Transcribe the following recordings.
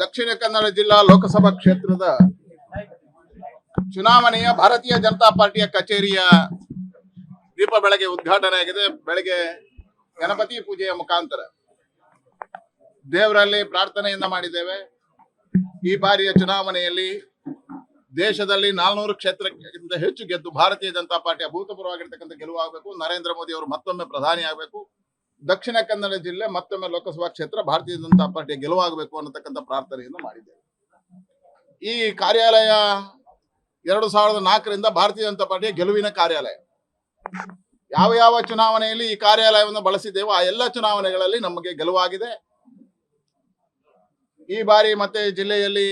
ದಕ್ಷಿಣ ಕನ್ನಡ ಜಿಲ್ಲಾ ಲೋಕಸಭಾ ಕ್ಷೇತ್ರದ ಚುನಾವಣೆಯ ಭಾರತೀಯ ಜನತಾ ಪಾರ್ಟಿಯ ಕಚೇರಿಯ ದೀಪ ಬೆಳಗ್ಗೆ ಉದ್ಘಾಟನೆ ಆಗಿದೆ. ಬೆಳಗ್ಗೆ ಗಣಪತಿ ಪೂಜೆಯ ಮುಖಾಂತರ ದೇವರಲ್ಲಿ ಪ್ರಾರ್ಥನೆಯನ್ನ ಮಾಡಿದ್ದೇವೆ. ಈ ಬಾರಿಯ ಚುನಾವಣೆಯಲ್ಲಿ ದೇಶದಲ್ಲಿ ನಾಲ್ನೂರು ಕ್ಷೇತ್ರಕ್ಕಿಂತ ಹೆಚ್ಚು ಗೆದ್ದು ಭಾರತೀಯ ಜನತಾ ಪಾರ್ಟಿ ಅಭೂತಪೂರ್ವವಾಗಿರ್ತಕ್ಕಂಥ ಗೆಲುವಾಗಬೇಕು. ನರೇಂದ್ರ ಮೋದಿ ಅವರು ಮತ್ತೊಮ್ಮೆ ಪ್ರಧಾನಿ ಆಗಬೇಕು. ದಕ್ಷಿಣ ಕನ್ನಡ ಜಿಲ್ಲೆ ಮತ್ತೊಮ್ಮೆ ಲೋಕಸಭಾ ಕ್ಷೇತ್ರ ಭಾರತೀಯ ಜನತಾ ಪಾರ್ಟಿಯ ಗೆಲುವಾಗಬೇಕು ಅನ್ನತಕ್ಕಂಥ ಪ್ರಾರ್ಥನೆಯನ್ನು ಮಾಡಿದ್ದೇವೆ. ಈ ಕಾರ್ಯಾಲಯ ಎರಡು ಸಾವಿರದ ನಾಲ್ಕರಿಂದ ಭಾರತೀಯ ಜನತಾ ಪಾರ್ಟಿಯ ಗೆಲುವಿನ ಕಾರ್ಯಾಲಯ. ಯಾವ ಯಾವ ಚುನಾವಣೆಯಲ್ಲಿ ಈ ಕಾರ್ಯಾಲಯವನ್ನು ಬಳಸಿದ್ದೇವೋ ಆ ಎಲ್ಲ ಚುನಾವಣೆಗಳಲ್ಲಿ ನಮಗೆ ಗೆಲುವಾಗಿದೆ. ಈ ಬಾರಿ ಮತ್ತೆ ಜಿಲ್ಲೆಯಲ್ಲಿ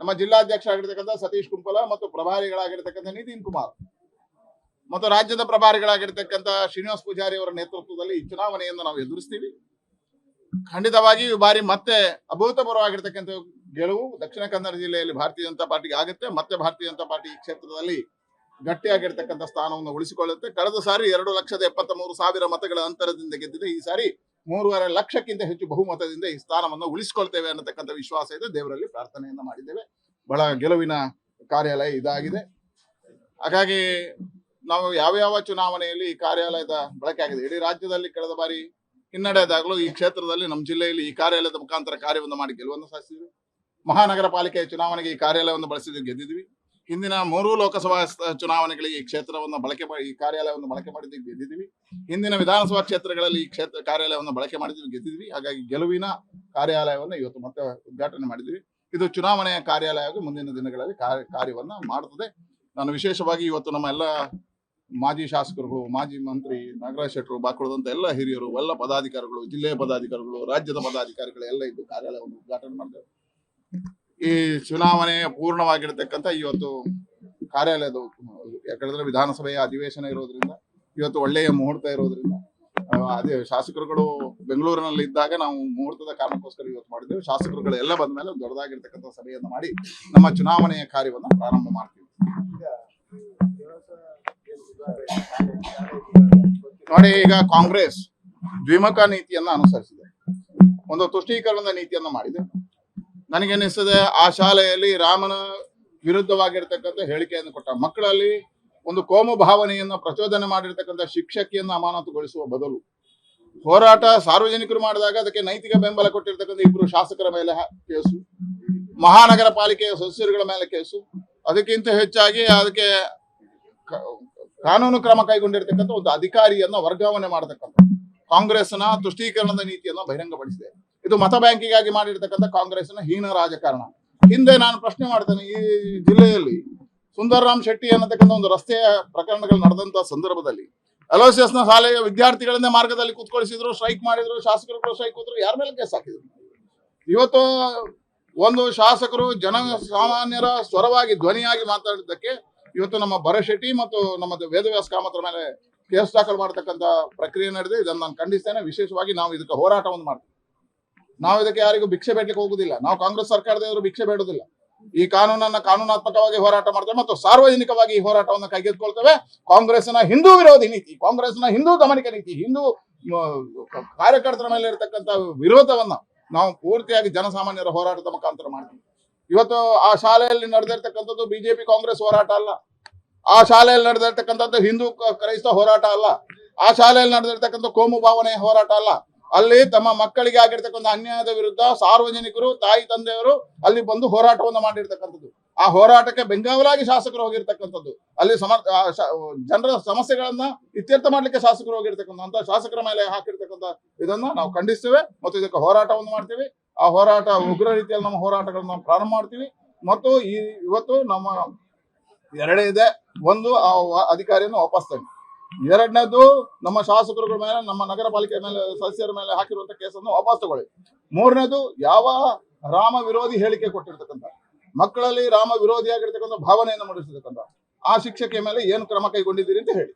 ನಮ್ಮ ಜಿಲ್ಲಾಧ್ಯಕ್ಷ ಆಗಿರ್ತಕ್ಕಂಥ ಸತೀಶ್ ಕುಂಪಲ ಮತ್ತು ಪ್ರಭಾರಿಗಳಾಗಿರ್ತಕ್ಕಂಥ ನಿತಿನ್ ಕುಮಾರ್ ಮತ್ತು ರಾಜ್ಯದ ಪ್ರಭಾರಿಗಳಾಗಿರ್ತಕ್ಕಂಥ ಶ್ರೀನಿವಾಸ ಪೂಜಾರಿ ಅವರ ನೇತೃತ್ವದಲ್ಲಿ ಈ ಚುನಾವಣೆಯನ್ನು ನಾವು ಎದುರಿಸ್ತೀವಿ. ಖಂಡಿತವಾಗಿ ಈ ಬಾರಿ ಮತ್ತೆ ಅಭೂತಪೂರ್ವವಾಗಿರ್ತಕ್ಕಂಥ ಗೆಲುವು ದಕ್ಷಿಣ ಕನ್ನಡ ಜಿಲ್ಲೆಯಲ್ಲಿ ಭಾರತೀಯ ಜನತಾ ಪಾರ್ಟಿಗೆ ಆಗುತ್ತೆ. ಮತ್ತೆ ಭಾರತೀಯ ಜನತಾ ಪಾರ್ಟಿ ಈ ಕ್ಷೇತ್ರದಲ್ಲಿ ಗಟ್ಟಿಯಾಗಿರ್ತಕ್ಕಂಥ ಸ್ಥಾನವನ್ನು ಉಳಿಸಿಕೊಳ್ಳುತ್ತೆ. ಕಳೆದ ಸಾರಿ ಎರಡು ಲಕ್ಷದ ಎಪ್ಪತ್ತ ಮೂರು ಸಾವಿರ ಮತಗಳ ಅಂತರದಿಂದ ಗೆದ್ದಿದೆ. ಈ ಸಾರಿ ಮೂರುವರೆ ಲಕ್ಷಕ್ಕಿಂತ ಹೆಚ್ಚು ಬಹುಮತದಿಂದ ಈ ಸ್ಥಾನವನ್ನು ಉಳಿಸಿಕೊಳ್ತೇವೆ ಅನ್ನತಕ್ಕಂಥ ವಿಶ್ವಾಸ ಇದೆ. ದೇವರಲ್ಲಿ ಪ್ರಾರ್ಥನೆಯನ್ನು ಮಾಡಿದ್ದೇವೆ. ಬಹಳ ಗೆಲುವಿನ ಕಾರ್ಯಾಲಯ ಇದಾಗಿದೆ. ಹಾಗಾಗಿ ನಾವು ಯಾವ ಯಾವ ಚುನಾವಣೆಯಲ್ಲಿ ಈ ಕಾರ್ಯಾಲಯದ ಬಳಕೆ ಆಗಿದೆ? ಇಡೀ ರಾಜ್ಯದಲ್ಲಿ ಕಳೆದ ಬಾರಿ ಹಿನ್ನಡೆದಾಗಲೂ ಈ ಕ್ಷೇತ್ರದಲ್ಲಿ ನಮ್ಮ ಜಿಲ್ಲೆಯಲ್ಲಿ ಈ ಕಾರ್ಯಾಲಯದ ಮುಖಾಂತರ ಕಾರ್ಯವನ್ನು ಮಾಡಿ ಗೆಲುವನ್ನು ಸಾಧಿಸಿದ್ವಿ. ಮಹಾನಗರ ಪಾಲಿಕೆಯ ಚುನಾವಣೆಗೆ ಈ ಕಾರ್ಯಾಲಯವನ್ನು ಬಳಸಿದ್ವಿ, ಗೆದ್ದಿದ್ವಿ. ಹಿಂದಿನ ಮೂರು ಲೋಕಸಭಾ ಚುನಾವಣೆಗಳಿಗೆ ಈ ಕ್ಷೇತ್ರವನ್ನು ಬಳಕೆ ಮಾಡಿ ಈ ಕಾರ್ಯಾಲಯವನ್ನು ಬಳಕೆ ಮಾಡಿದ್ವಿ, ಗೆದ್ದಿದ್ವಿ. ಹಿಂದಿನ ವಿಧಾನಸಭಾ ಕ್ಷೇತ್ರಗಳಲ್ಲಿ ಈ ಕ್ಷೇತ್ರ ಕಾರ್ಯಾಲಯವನ್ನು ಬಳಕೆ ಮಾಡಿದ್ವಿ, ಗೆದ್ದಿದ್ವಿ. ಹಾಗಾಗಿ ಗೆಲುವಿನ ಕಾರ್ಯಾಲಯವನ್ನು ಇವತ್ತು ಮತ್ತೆ ಉದ್ಘಾಟನೆ ಮಾಡಿದ್ವಿ. ಇದು ಚುನಾವಣೆಯ ಕಾರ್ಯಾಲಯವಾಗಿ ಮುಂದಿನ ದಿನಗಳಲ್ಲಿ ಕಾರ್ಯ ಕಾರ್ಯವನ್ನ ಮಾಡುತ್ತದೆ. ನಾನು ವಿಶೇಷವಾಗಿ ಇವತ್ತು ನಮ್ಮ ಎಲ್ಲ ಮಾಜಿ ಶಾಸಕರುಗಳು, ಮಾಜಿ ಮಂತ್ರಿ ನಾಗರಾಜ್ ಶೆಟ್ಟರು, ಬಾಕುಳದಂತ ಎಲ್ಲ ಹಿರಿಯರು, ಎಲ್ಲ ಪದಾಧಿಕಾರಿಗಳು, ಜಿಲ್ಲೆಯ ಪದಾಧಿಕಾರಿಗಳು, ರಾಜ್ಯದ ಪದಾಧಿಕಾರಿಗಳು ಎಲ್ಲ ಇದ್ದು ಕಾರ್ಯಾಲಯವನ್ನು ಉದ್ಘಾಟನೆ ಮಾಡ್ತೇವೆ ಈ ಚುನಾವಣೆ ಪೂರ್ಣವಾಗಿರ್ತಕ್ಕಂಥ ಇವತ್ತು ಕಾರ್ಯಾಲಯದ ಯಾಕಂದ್ರೆ ವಿಧಾನಸಭೆಯ ಅಧಿವೇಶನ ಇರೋದ್ರಿಂದ, ಇವತ್ತು ಒಳ್ಳೆಯ ಮುಹೂರ್ತ ಇರೋದ್ರಿಂದ ಅದೇ ಶಾಸಕರುಗಳು ಬೆಂಗಳೂರಿನಲ್ಲಿ ಇದ್ದಾಗ ನಾವು ಮುಹೂರ್ತದ ಕಾರಣಕ್ಕೋಸ್ಕರ ಇವತ್ತು ಮಾಡಿದ್ದೇವೆ. ಶಾಸಕರುಗಳು ಎಲ್ಲ ಬಂದ ಮೇಲೆ ದೊಡ್ಡದಾಗಿರ್ತಕ್ಕಂಥ ಸಭೆಯನ್ನು ಮಾಡಿ ನಮ್ಮ ಚುನಾವಣೆಯ ಕಾರ್ಯವನ್ನು ಪ್ರಾರಂಭ ಮಾಡ್ತೀವಿ. ನೋಡಿ ಈಗ ಕಾಂಗ್ರೆಸ್ ದ್ವಿಮುಖ ನೀತಿಯನ್ನ ಅನುಸರಿಸಿದೆ. ಒಂದು ತುಷ್ಟೀಕರಣದ ನೀತಿಯನ್ನ ಮಾಡಿದೆ. ನನಗೇನಿಸ್ತದೆ, ಆ ಶಾಲೆಯಲ್ಲಿ ರಾಮನ ವಿರುದ್ಧವಾಗಿರ್ತಕ್ಕಂಥ ಹೇಳಿಕೆಯನ್ನು ಕೊಟ್ಟ ಮಕ್ಕಳಲ್ಲಿ ಒಂದು ಕೋಮು ಭಾವನೆಯನ್ನ ಪ್ರಚೋದನೆ ಮಾಡಿರ್ತಕ್ಕಂಥ ಶಿಕ್ಷಕಿಯನ್ನ ಅಮಾನತುಗೊಳಿಸುವ ಬದಲು ಹೋರಾಟ ಸಾರ್ವಜನಿಕರು ಮಾಡಿದಾಗ ಅದಕ್ಕೆ ನೈತಿಕ ಬೆಂಬಲ ಕೊಟ್ಟಿರ್ತಕ್ಕಂಥ ಇಬ್ಬರು ಶಾಸಕರ ಮೇಲೆ ಕೇಸು ಮಹಾನಗರ ಪಾಲಿಕೆಯ ಸದಸ್ಯರುಗಳ ಮೇಲೆ ಕೇಸು. ಅದಕ್ಕಿಂತ ಹೆಚ್ಚಾಗಿ ಅದಕ್ಕೆ ಕಾನೂನು ಕ್ರಮ ಕೈಗೊಂಡಿರ್ತಕ್ಕಂಥ ಒಂದು ಅಧಿಕಾರಿಯನ್ನ ವರ್ಗಾವಣೆ ಮಾಡತಕ್ಕಂಥ ಕಾಂಗ್ರೆಸ್ನ ತುಷ್ಟೀಕರಣದ ನೀತಿಯನ್ನು ಬಹಿರಂಗಪಡಿಸಿದೆ. ಇದು ಮತ ಬ್ಯಾಂಕಿಗಾಗಿ ಮಾಡಿರ್ತಕ್ಕಂಥ ಕಾಂಗ್ರೆಸ್ನ ಹೀನ ರಾಜಕಾರಣ. ಹಿಂದೆ ನಾನು ಪ್ರಶ್ನೆ ಮಾಡ್ತೇನೆ, ಈ ಜಿಲ್ಲೆಯಲ್ಲಿ ಸುಂದರರಾಮ್ ಶೆಟ್ಟಿ ಅನ್ನತಕ್ಕಂಥ ಒಂದು ರಸ್ತೆಯ ಪ್ರಕರಣಗಳು ನಡೆದಂತ ಸಂದರ್ಭದಲ್ಲಿ ಅಲೋಸಿಯಸ್ನ ಶಾಲೆಯ ವಿದ್ಯಾರ್ಥಿಗಳನ್ನೇ ಮಾರ್ಗದಲ್ಲಿ ಕೂತ್ಕೊಳಿಸಿದ್ರು, ಸ್ಟ್ರೈಕ್ ಮಾಡಿದ್ರು ಶಾಸಕರುಗಳು ಸ್ಟ್ರೈಕ್ ಹೋದ್ರು, ಯಾರ ಮೇಲೆ ಕೇಸ್ ಹಾಕಿದ್ರು? ಇವತ್ತು ಒಂದು ಶಾಸಕರು ಜನ ಸಾಮಾನ್ಯರ ಸ್ವರವಾಗಿ ಧ್ವನಿಯಾಗಿ ಮಾತಾಡಿದ್ದಕ್ಕೆ ಇವತ್ತು ನಮ್ಮ ಭರಶೆಟ್ಟಿ ಮತ್ತು ನಮ್ಮ ವೇದವ್ಯಾಸ ಕಾಮತ್ರ ಮೇಲೆ ಕೇಸ್ ದಾಖಲು ಮಾಡತಕ್ಕಂತ ಪ್ರಕ್ರಿಯೆ ನಡೆದಿದೆ. ಇದನ್ನು ನಾನು ಖಂಡಿಸ್ತೇನೆ. ವಿಶೇಷವಾಗಿ ನಾವು ಇದಕ್ಕೆ ಹೋರಾಟವನ್ನು ಮಾಡ್ತೀವಿ. ನಾವು ಇದಕ್ಕೆ ಯಾರಿಗೂ ಭಿಕ್ಷೆ ಬೇಡಲಿಕ್ಕೆ ಹೋಗುದಿಲ್ಲ. ನಾವು ಕಾಂಗ್ರೆಸ್ ಸರ್ಕಾರದವರು ಭಿಕ್ಷೆ ಬೇಡುದಿಲ್ಲ. ಈ ಕಾನೂನನ್ನ ಕಾನೂನಾತ್ಮಕವಾಗಿ ಹೋರಾಟ ಮಾಡ್ತೇವೆ ಮತ್ತು ಸಾರ್ವಜನಿಕವಾಗಿ ಈ ಹೋರಾಟವನ್ನು ಕೈಗೆತ್ತಿಕೊಳ್ತೇವೆ. ಕಾಂಗ್ರೆಸ್ನ ಹಿಂದೂ ವಿರೋಧಿ ನೀತಿ ಕಾಂಗ್ರೆಸ್ನ ಹಿಂದೂ ದಮನಿಕ ನೀತಿ, ಹಿಂದೂ ಕಾರ್ಯಕರ್ತರ ಮೇಲೆ ಇರತಕ್ಕಂತ ವಿರೋಧವನ್ನ ನಾವು ಪೂರ್ತಿಯಾಗಿ ಜನಸಾಮಾನ್ಯರ ಹೋರಾಟದ ಮುಖಾಂತರ ಮಾಡ್ತೀವಿ. ಇವತ್ತು ಆ ಶಾಲೆಯಲ್ಲಿ ನಡೆದಿರ್ತಕ್ಕಂಥದ್ದು ಬಿಜೆಪಿ ಕಾಂಗ್ರೆಸ್ ಹೋರಾಟ ಅಲ್ಲ. ಆ ಶಾಲೆಯಲ್ಲಿ ನಡೆದಿರ್ತಕ್ಕಂಥದ್ದು ಹಿಂದೂ ಕ್ರೈಸ್ತ ಹೋರಾಟ ಅಲ್ಲ. ಆ ಶಾಲೆಯಲ್ಲಿ ನಡೆದಿರ್ತಕ್ಕಂಥ ಕೋಮು ಭಾವನೆ ಹೋರಾಟ ಅಲ್ಲ. ಅಲ್ಲಿ ತಮ್ಮ ಮಕ್ಕಳಿಗೆ ಆಗಿರ್ತಕ್ಕಂಥ ಅನ್ಯಾಯದ ವಿರುದ್ಧ ಸಾರ್ವಜನಿಕರು, ತಾಯಿ, ತಂದೆಯವರು ಅಲ್ಲಿ ಬಂದು ಹೋರಾಟವನ್ನು ಮಾಡಿರ್ತಕ್ಕಂಥದ್ದು. ಆ ಹೋರಾಟಕ್ಕೆ ಬೆಂಗಾವಲಾಗಿ ಶಾಸಕರು ಹೋಗಿರ್ತಕ್ಕಂಥದ್ದು. ಅಲ್ಲಿ ಸಮ ಜನರ ಸಮಸ್ಯೆಗಳನ್ನ ಇತ್ಯರ್ಥ ಮಾಡ್ಲಿಕ್ಕೆ ಶಾಸಕರು ಹೋಗಿರ್ತಕ್ಕಂಥ ಶಾಸಕರ ಮೇಲೆ ಹಾಕಿರ್ತಕ್ಕಂಥ ಇದನ್ನ ನಾವು ಖಂಡಿಸ್ತೇವೆ. ಮತ್ತು ಇದಕ್ಕೆ ಹೋರಾಟವನ್ನು ಮಾಡ್ತೀವಿ. ಆ ಹೋರಾಟ, ಉಗ್ರ ರೀತಿಯಲ್ಲಿ ನಮ್ಮ ಹೋರಾಟಗಳನ್ನ ನಾವು ಪ್ರಾರಂಭ ಮಾಡ್ತೀವಿ. ಮತ್ತು ಈ ಇವತ್ತು ನಮ್ಮ ಎರಡೇ ಇದೆ. ಒಂದು, ಆ ಅಧಿಕಾರಿಯನ್ನು ವಾಪಸ್ ತನ್ನಿ. ಎರಡನೇದು ನಮ್ಮ ಶಾಸಕರುಗಳ ಮೇಲೆ, ನಮ್ಮ ನಗರ ಪಾಲಿಕೆ ಮೇಲೆ, ಸದಸ್ಯರ ಮೇಲೆ ಹಾಕಿರುವಂತ ಕೇಸನ್ನು ವಾಪಸ್ ತಗೊಳ್ಳಿ. ಮೂರನೇದು ಯಾವ ರಾಮ ವಿರೋಧಿ ಹೇಳಿಕೆ ಕೊಟ್ಟಿರ್ತಕ್ಕಂಥ, ಮಕ್ಕಳಲ್ಲಿ ರಾಮ ವಿರೋಧಿ ಆಗಿರ್ತಕ್ಕಂಥ ಭಾವನೆಯನ್ನು ಮೂಡಿಸಿರ್ತಕ್ಕಂಥ ಆ ಶಿಕ್ಷಕಿಯ ಮೇಲೆ ಏನು ಕ್ರಮ ಕೈಗೊಂಡಿದ್ದೀರಿ ಅಂತ ಹೇಳಿ.